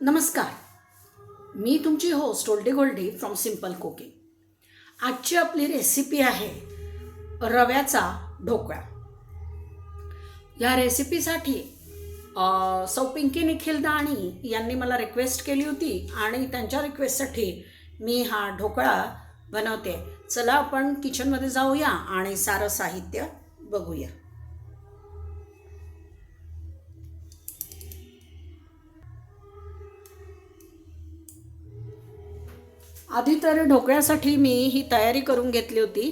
नमस्कार. मी तुमची होस्ट ओल्डे गोल्डे फ्रॉम सिंपल कुकिंग आजची आपली रेसिपी आहे रव्याचा ढोकळा. या रेसिपीसाठी सौ पिंकी निखिल दाणी यांनी मला रिक्वेस्ट केली होती आणि त्यांच्या रिक्वेस्टसाठी मी हा ढोकळा बनवते. चला आपण किचनमध्ये जाऊया आणि सारं साहित्य बघूया. आधी तर ढोकळ्यासाठी मी ही तयारी करून घेतली होती.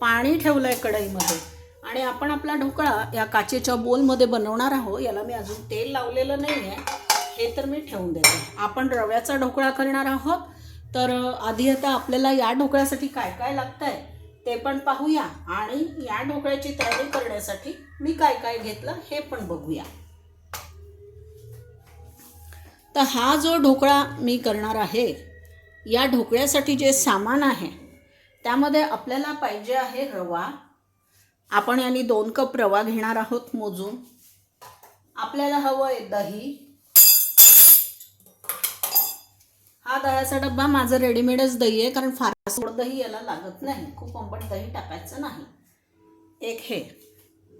पाणी ठेवलं आहे कढईमध्ये. आणि आपण आपला ढोकळा या काचेच्या बोलमध्ये बनवणार आहोत. याला मी अजून तेल लावलेलं नाही आहे हे तर मी ठेवून देते. आपण रव्याचा ढोकळा करणार आहोत. तर आधी आता आपल्याला या ढोकळ्यासाठी काय काय लागतं आहे ते पण पाहूया. आणि या ढोकळ्याची तयारी करण्यासाठी मी काय काय घेतलं हे पण बघूया. तर हा जो ढोकळा मी करणार आहे या ढोकळ्यासाठी जे सामान आहे त्यामध्ये आपल्याला पाहिजे आहे रवा. आपण यांनी दोन कप रवा घेणार आहोत मोजून. आपल्याला हवं आहे दही. हा दह्याचा डब्बा माझं रेडीमेडच दही आहे कारण फार गोड दही याला लागत नाही. खूप आंबट दही टाकायचं नाही. एक हे.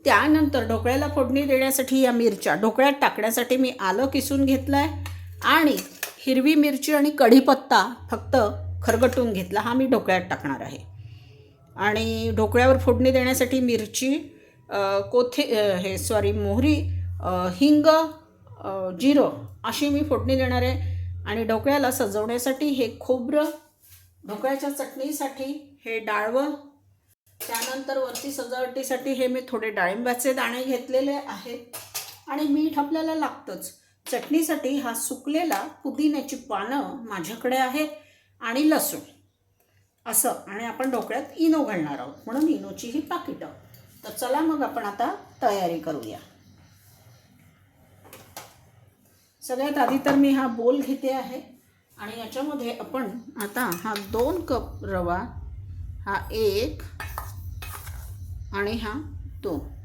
त्यानंतर ढोकळ्याला फोडणी देण्यासाठी या मिरच्या. ढोकळ्यात टाकण्यासाठी मी आलं किसून घेतलं आहे आणि हिरवी मिरची आणि कढीपत्ता फक्त खरगटून घेतला हा मी ढोकळ्यात टाकणार आहे. आणि ढोकळ्यावर फोडणी देण्यासाठी मिरची कोथे हे सॉरी मोहरी हिंग जिरं अशी मी फोडणी देणार आहे. आणि ढोकळ्याला सजवण्यासाठी हे खोबरं ढोकळ्याच्या चटणीसाठी हे डाळवं त्यानंतर वरती सजावटीसाठी हे मी थोडे डाळिंबाचे दाणे घेतलेले आहेत. आणि मीठ आपल्याला लागतंच. चटणीसाठी हा सुकलेला पुदिन्याची पानं माझ्याकडे आहेत आणि लसूण. असं. आणि आपण ढोकळ्यात इनो घालणार आहोत. म्हणून इनोची ही पाकिटं. तर चला मग आपण आता तयारी करूया. सगळ्यात आधी तर मी हा बोल घेते आहे. आणि याच्यामध्ये आपण आता हा दोन कप रवा हा एक आणि हा दोन.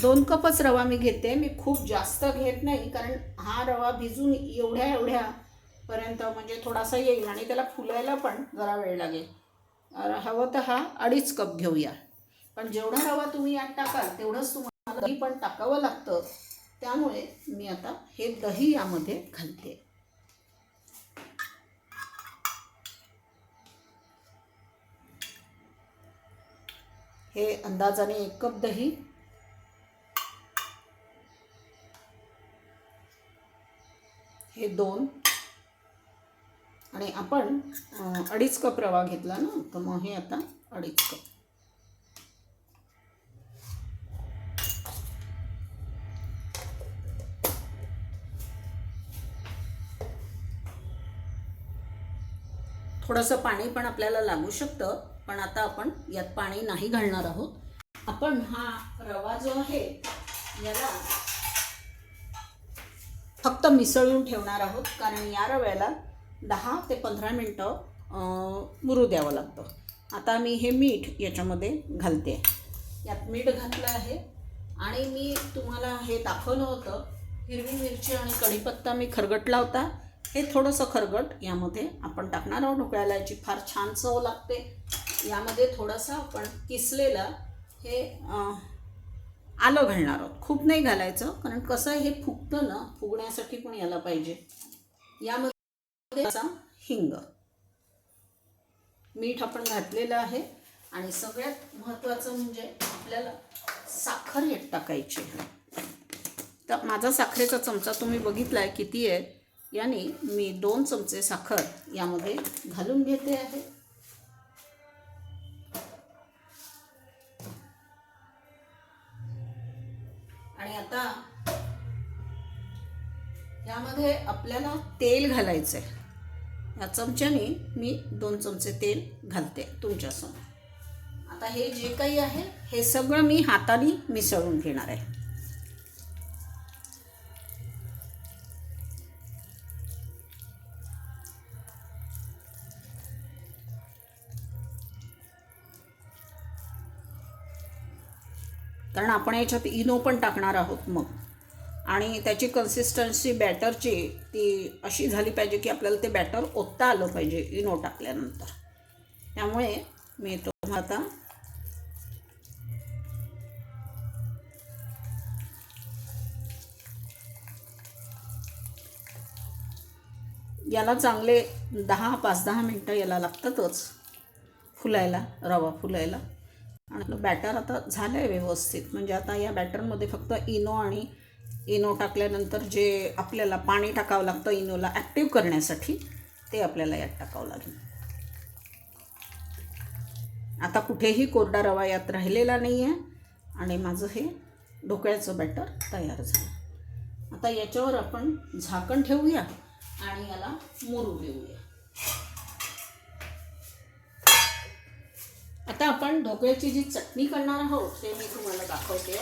दोन कपच रवा मी घेते. मी खूप जास्त घेत नाही कारण हा रवा भिजून एवढ्या एवढ्या पर्यंत म्हणजे थोडासा येईल आणि त्याला फुलायला पण जरा वेळ लागेल. हवं तर हा अडीच कप घेऊया. पण जेवढा रवा तुम्ही यात टाकाल तेवढंच तुम्हाला दही पण टाकावं लागतं. त्यामुळे मी आता हे दही यामध्ये घालते. हे अंदाजाने एक कप दही हे दोन. आणि आपण अडीच कप रवा घेतला ना तर मग हे आता अडीच कप. थोडंसं पाणी पण आपल्याला लागू शकतं पण आता आपण यात पाणी नाही घालणार आहोत. आपण हा रवा जो आहे याला फक्त मिसळून ठेवणार आहोत कारण या रव्याला दहा ते पंधरा मिनटं मुरू द्यावं लागतं. आता मी हे मीठ याच्यामध्ये घालते. यात मीठ घातलं आहे आणि मी तुम्हाला हे दाखवलं होतं हिरवी मिरची आणि कढीपत्ता मी खरगटला होता. हे थोडंसं खरगट यामध्ये आपण टाकणार आहोत. ढोकळ्याला याची फार छान चव लागते. यामध्ये थोडंसं आपण किसलेला हे आलं घालणार आहोत. खूप नाही घालायचं कारण कसं आहे, हे फुगतं ना फुगण्यासाठी पण याला पाहिजे. यामध्ये असा हिंग. मीठ आपण घातलेलं आहे आणि सगळ्यात महत्त्वाचं म्हणजे आपल्याला साखर येत टाकायची तर माझा साखरेचा चमचा तुम्ही बघितला आहे किती आहे? याने मी दोन चमचे साखर यामध्ये घालून घेते आहे. आता यामध्ये आपल्याला तेल घालायचं आहे या चमच्याने मी दोन चमचे तेल घालते तुमच्यासमोर. आता हे जे काही आहे हे सगळं मी हाताने मिसळून घेणार आहे कारण आपण याच्यात इनो पण टाकणार आहोत मग. आणि त्याची कन्सिस्टन्सी बॅटरची ती अशी झाली पाहिजे की आपल्याला ते बॅटर ओतता आलं पाहिजे इनो टाकल्यानंतर. त्यामुळे मी तो आता याला चांगले दहा पाच दहा मिनटं याला लागतातच फुलायला रवा फुलायला. आणि बॅटर आता झालं आहे व्यवस्थित. म्हणजे आता या बॅटरमध्ये फक्त इनो आणि इनो टाकल्यानंतर जे आपल्याला पाणी टाकावं लागतं इनोला ॲक्टिव्ह करण्यासाठी ते आपल्याला यात टाकावं लागेल. आता कुठेही कोरडा रवा यात राहिलेला नाही आहे आणि माझं हे ढोकळ्याचं बॅटर तयार झालं. आता याच्यावर आपण झाकण ठेवूया आणि याला मुरू देऊया. आता आपण ढोकळ्याची जी चटणी करणार आहोत ते मी तुम्हाला दाखवते.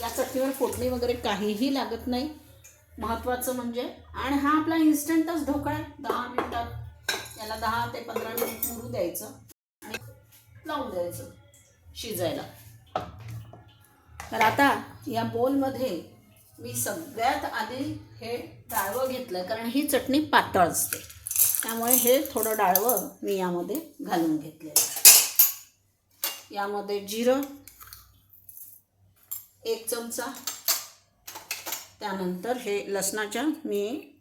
या चटणीवर फोडणी वगैरे काहीही लागत नाही. महत्त्वाचं म्हणजे आणि हा आपला इन्स्टंटच ढोकळा आहे. दहा मिनटात याला दहा ते पंधरा मिनिट मुरू द्यायचं आणि लावून द्यायचं शिजायला. तर आता या बोलमध्ये मी सगळ्यात आधी हे डाळवं घेतलं कारण ही चटणी पातळ असते. त्यामुळे हे थोडं डाळवं मी यामध्ये घालून घेतलेलं आहे. यामध्ये जिरं एक चमचा. त्यानंतर हे लसणाच्या मी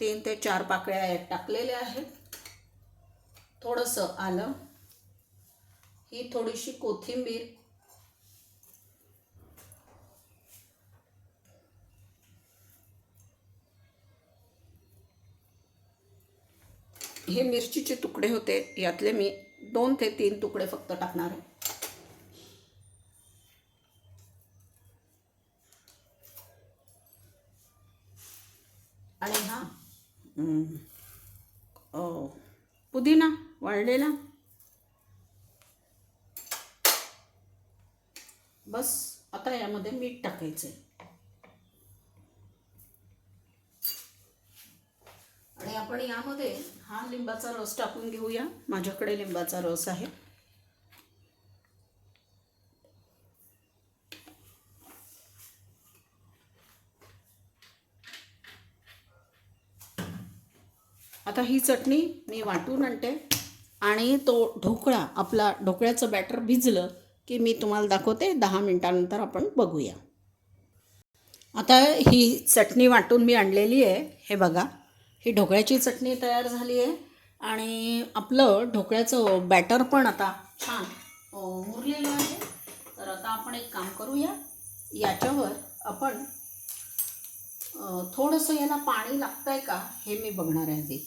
तीन ते चार पाकळ्या यात टाकलेल्या आहेत. थोडंसं आलं. ही थोडीशी कोथिंबीर. हे मिरचीचे तुकडे होते. यातले मी दोन ते तीन तुकडे फक्त टाकणार आहे. आणि हा पुदिना वाळलेला. बस आता यामध्ये मीठ टाकायचं आहे आणि आपण यामध्ये हा लिंबाचा रस टाकून घेऊया. माझ्याकडे लिंबाचा रस आहे. आता ही चटणी मी वाटून आणते. आणि तो ढोकळा आपला ढोकळ्याचं बॅटर भिजलं की मी तुम्हाला दाखवते. दहा मिनटानंतर आपण बघूया. आता ही चटणी वाटून मी आणलेली आहे. हे बघा. ही ढोकळ्याची चटणी तयार झाली आहे. आणि आपलं ढोकळ्याचं बॅटर पण आता छान उरलेलं मुरलेलं आहे. तर आता आपण एक काम करूया. याच्यावर आपण थोडंसं याला पाणी लागतं आहे का हे मी बघणार आहे आधी.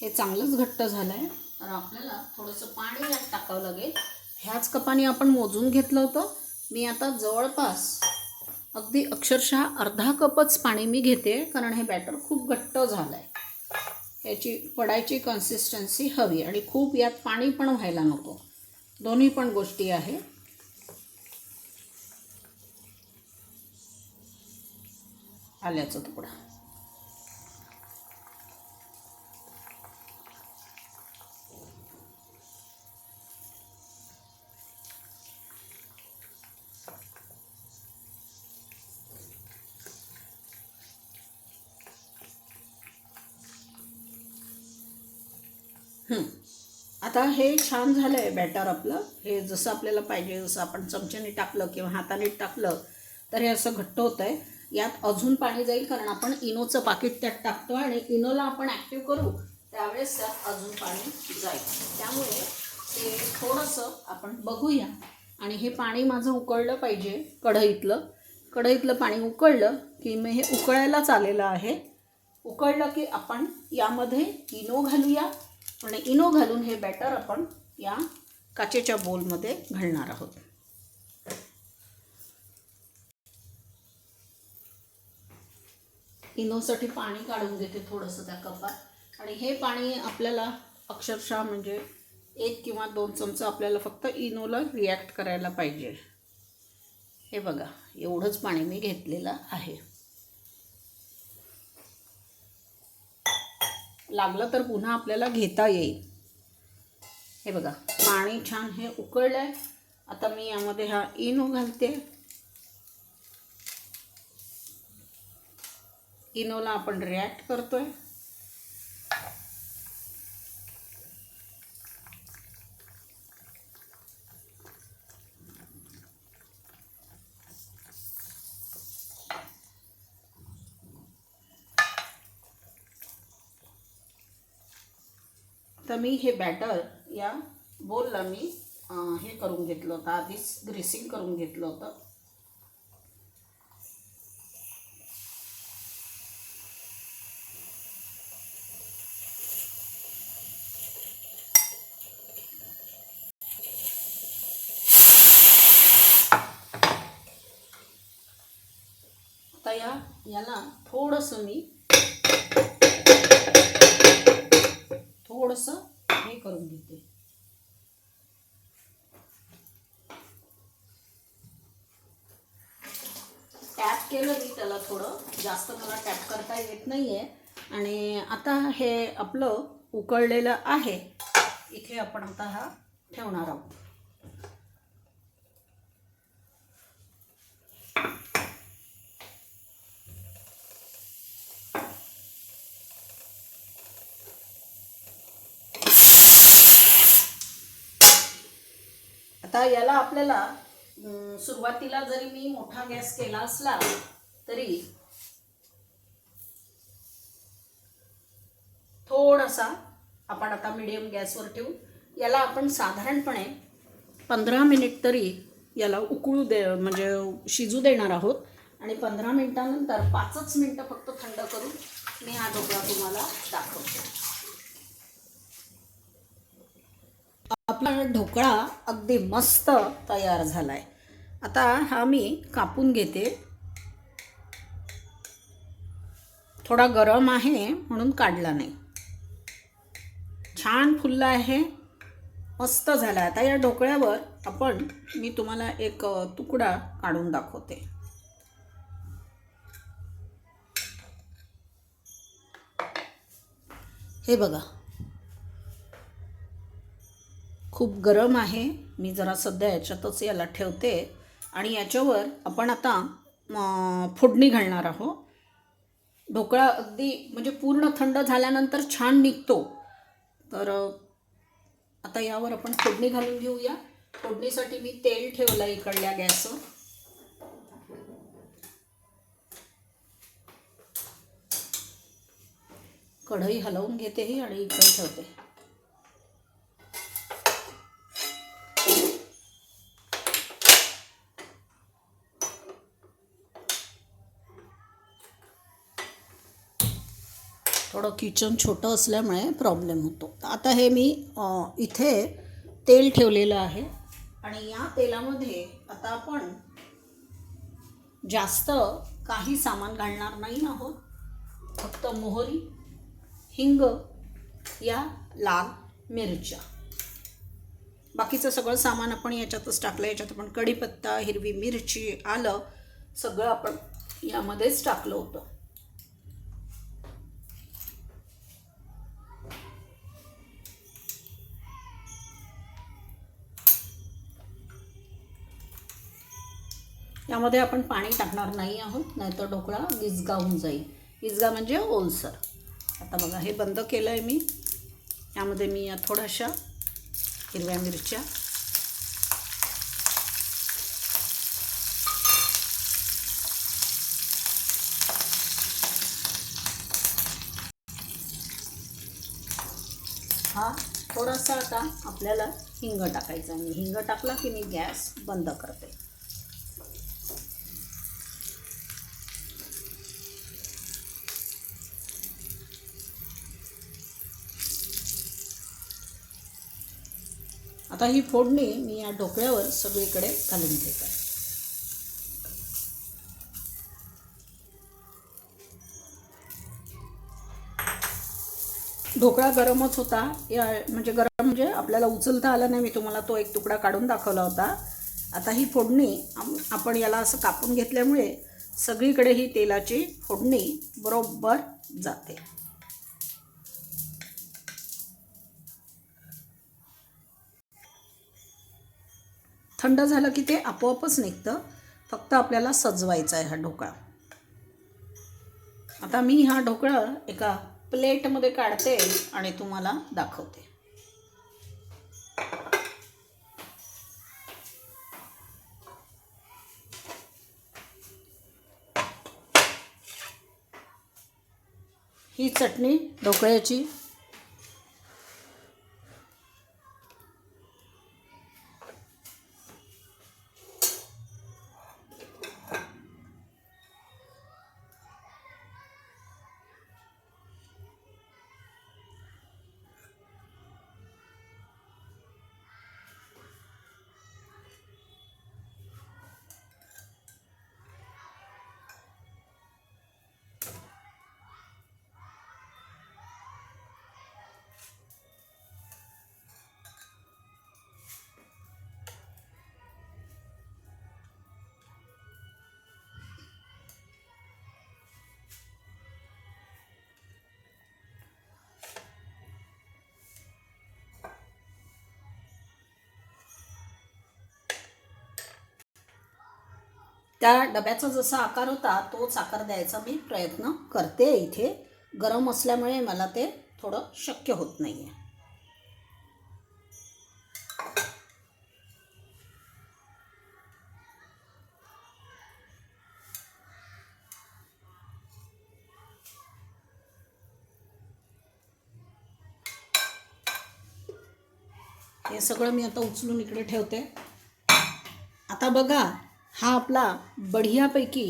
हे चांगलंच घट्ट झालं आहे तर आपल्याला थोडंसं पाणी यात टाकावं लागेल. ह्याच कपाने आपण मोजून घेतलं होतं. मी आता जवळपास अगदी अक्षरशः अर्धा कपच पाणी मी घेते कारण हे बॅटर खूप घट्ट झालं आहे याची पडायची कन्सिस्टन्सी हवी आणि खूप यात पाणी पण व्हायला नको. दोन्ही पण गोष्टी आहे. आल्याचा तुकडा. आता हे छान झालं आहे बॅटर आपलं. हे जसं आपल्याला पाहिजे जसं आपण चमच्याने टाकलं किंवा हाताने टाकलं तर हे असं घट्ट होतं आहे यात अजून पाणी जाईल कारण आपण इनोचं पाकिट त्यात टाकतो आणि इनोला आपण ॲक्टिव्ह करू त्यावेळेस त्यात अजून पाणी जाईल. त्यामुळे ते थोडंसं आपण बघूया. आणि हे पाणी माझं उकळलं पाहिजे कढईतलं. कढईतलं पाणी उकळलं की मी हे उकळायलाच आलेलं आहे. उकळलं की आपण यामध्ये इनो घालूया. आणि इनो घालून हे बॅटर आपण या काचेच्या बोलमध्ये घालणार आहोत. इनोसाठी पाणी काढून घेते थोडंसं त्या कपात. आणि हे पाणी आपल्याला अक्षरशः म्हणजे एक किंवा दोन चमचं आपल्याला फक्त इनोला रिॲक्ट करायला पाहिजे. हे बघा एवढंच पाणी मी घेतलेलं आहे. लागलं तर पुन्हा आपल्याला घेता येईल. हे बघा पाणी छान हे उकळलं आहे आता मी यामध्ये हा इनो घालते. इनोला आपण रिॲक्ट करतोय. मी हे बॅटर या बोलला मी हे करून घेतलं होतं आधीच ग्रेसिंग करून घेतलं होतं. आता या याला थोडंसं मी थोडंसं हे करून घेते. टॅप केलं मी त्याला थोडं. जास्त मला टॅप करता येत नाही आहे आणि आता हे आपलं उकळलेलं आहे. इथे आपण आता हा ठेवणार आहोत. आता याला आपल्याला सुरुवातीला जरी मी मोठा गॅस केला असला तरी थोडासा आपण आता मिडियम गॅसवर ठेवू. याला आपण साधारणपणे पंधरा मिनिट तरी याला उकळू दे म्हणजे शिजू देणार आहोत. आणि पंधरा मिनटानंतर पाचच मिनटं फक्त थंड करून मी हा ढोकळा तुम्हाला दाखवतो. आपला ढोकळा अगदी मस्त तयार झाला आहे आता हा मी कापून घेते. थोडा गरम आहे म्हणून काढला नाही. छान फुलला आहे. मस्त झाला. आता या ढोकळ्यावर आपण मी तुम्हाला एक तुकडा काढून दाखवते. हे बघा. खूप गरम आहे. मी जरा सध्या याच्यातच याला ठेवते. आणि याच्यावर आपण आता फोडणी घालणार आहोत. ढोकळा अगदी म्हणजे पूर्ण थंड झाल्यानंतर छान निघतो. तर आता यावर आपण फोडणी घालून घेऊया. फोडणीसाठी मी तेल ठेवलं इकडल्या गॅसवर. कढई हलवून घेते ही आणि इकडे ठेवते. थोडं किचन छोटं असल्यामुळे प्रॉब्लेम होतो. आता हे मी इथे तेल ठेवलेलं आहे. आणि या तेलामध्ये आता आपण जास्त काही सामान घालणार नाही आहोत. फक्त मोहरी हिंग या लाल मिरच्या. बाकीचं सगळं सामान आपण याच्यातच टाकलं. याच्यात आपण कढीपत्ता हिरवी मिरची आलं सगळं आपण यामध्येच टाकलं होतं. यामध्ये आपण पाणी टाकणार नाही आहोत नाहीतर ढोकळा गिजगा होऊन जाईल. गिजगा म्हणजे ओलसर. आता बघा हे बंद केलं आहे मी. यामध्ये मी या थोड्याशा हिरव्या मिरच्या हा थोडासा आता आपल्याला हिंग टाकायचा मी हिंग टाकला की मी गॅस बंद करते. आता ही फोडणी मी या ढोकळ्यावर सगळीकडे घालून घेत. आहे ढोकळा गरमच होता. या म्हणजे गरम म्हणजे आपल्याला उचलता आला नाही. मी तुम्हाला तो एक तुकडा काढून दाखवला होता. आता ही फोडणी आपण याला असं कापून घेतल्यामुळे सगळीकडे ही तेलाची फोडणी बरोबर जाते. थंड झालं की ते आपोआपच निघतं. फक्त आपल्याला सजवायचा आहे हा ढोकळा. आता मी हा ढोकळा एका प्लेटमध्ये काढते आणि तुम्हाला दाखवते. ही चटणी ढोकळ्याची त्या डब्याचा जसा आकार होता तोच आकार द्यायचा मी प्रयत्न करते इथे. गरम असल्यामुळे मला ते थोडं शक्य होत नाही आहे हे सगळं मी आता उचलून इकडे ठेवते. आता बघा हा आपला बढियापैकी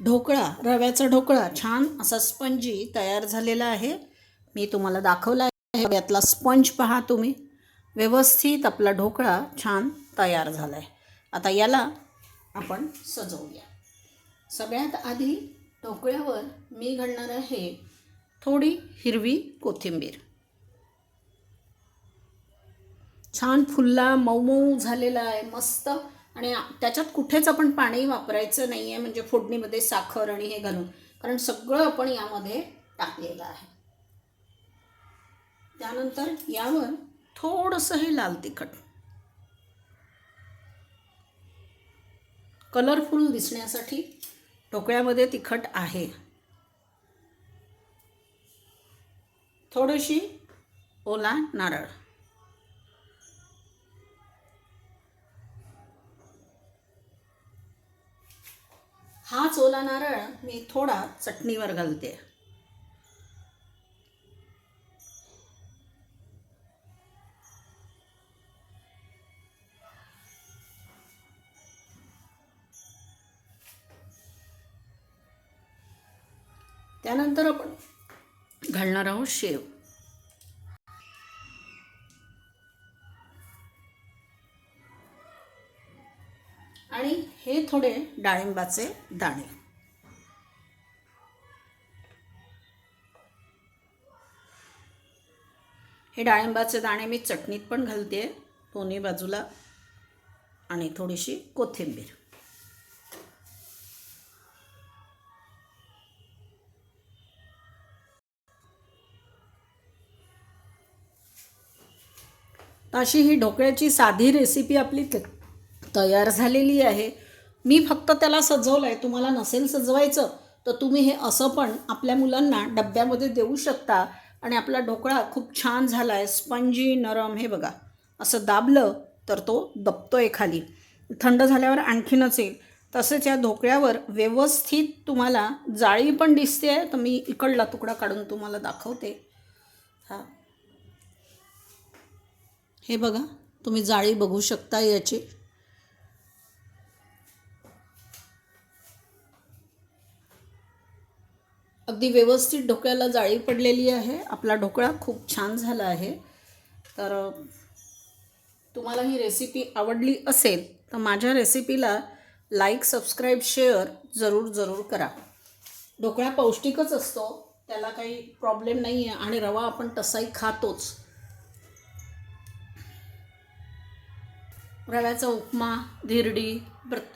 ढोकळा रव्याचा ढोकळा छान असा स्पंजी तयार झालेला आहे. मी तुम्हाला दाखवला आहे. यातला स्पंज पहा तुम्ही. व्यवस्थित आपला ढोकळा छान तयार झाला आहे आता याला आपण सजवूया. सगळ्यात आधी ढोकळ्यावर मी घालणार आहे थोडी हिरवी कोथिंबीर. छान फुल्ला मऊ मऊ झालेला आहे. मस्त आणि त्याच्यात कुठेच आपण पाणी वापरायचं नाही आहे म्हणजे फोडणीमध्ये साखर आणि हे घालून. कारण सगळं आपण यामध्ये टाकलेलं आहे. त्यानंतर यावर थोडंसं हे लाल तिखट. कलरफुल दिसण्यासाठी ढोकळ्यामध्ये तिखट आहे. थोडीशी ओला नारळ. हाच ओला नारळ मी थोडा चटणीवर घालते. त्यानंतर आपण घालणार आहोत शेव. आणि हे थोडे डाळिंबाचे दाणे. हे डाळिंबाचे दाणे मी चटणीत पण घालते दोन्ही बाजूला आणि थोडीशी कोथिंबीर. अशी ही ढोकळ्याची साधी रेसिपी आपली तयार झालेली आहे. मी फक्त त्याला सजवलं आहे तुम्हाला नसेल सजवायचं तर तुम्ही हे असं पण आपल्या मुलांना डब्यामध्ये देऊ शकता. आणि आपला ढोकळा खूप छान झाला आहे स्पंजी नरम हे बघा. असं दाबलं तर तो दबतो आहे खाली. थंड झाल्यावर आणखीनच येईल. तसेच या ढोकळ्यावर व्यवस्थित तुम्हाला जाळी पण दिसते आहे. तर मी इकडला तुकडा काढून तुम्हाला दाखवते. हा. हे बघा. तुम्ही जाळी बघू शकता याची. अगदी व्यवस्थित ढोकळ्याला जाळी पडलेली आहे. आपला ढोकळा खूप छान झाला आहे. तर तुम्हाला ही रेसिपी आवडली असेल तर माझ्या रेसिपीला लाईक सबस्क्राईब शेअर जरूर जरूर करा. ढोकळा पौष्टिकच असतो त्याला काही प्रॉब्लेम नाही आहे आणि रवा आपण तसाही खातोच. रव्याचा उपमा धिरडी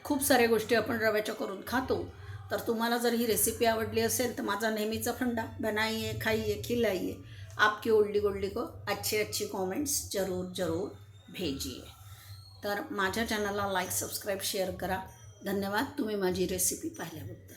खूप साऱ्या गोष्टी आपण रव्याच्या करून खातो. तर तुम्हाला जर ही रेसिपी आवडली असेल तर माझा नेहमीचा फंडा बनाइए खाइए खिलाइए आपकी ओल्डी गोल्डी को अच्छी अच्छी कॉमेंट्स जरूर जरूर भेजिए तर माझ्या चॅनलला लाईक सबस्क्राईब शेअर करा. धन्यवाद. तुम्ही माझी रेसिपी पाहिल्याबद्दल.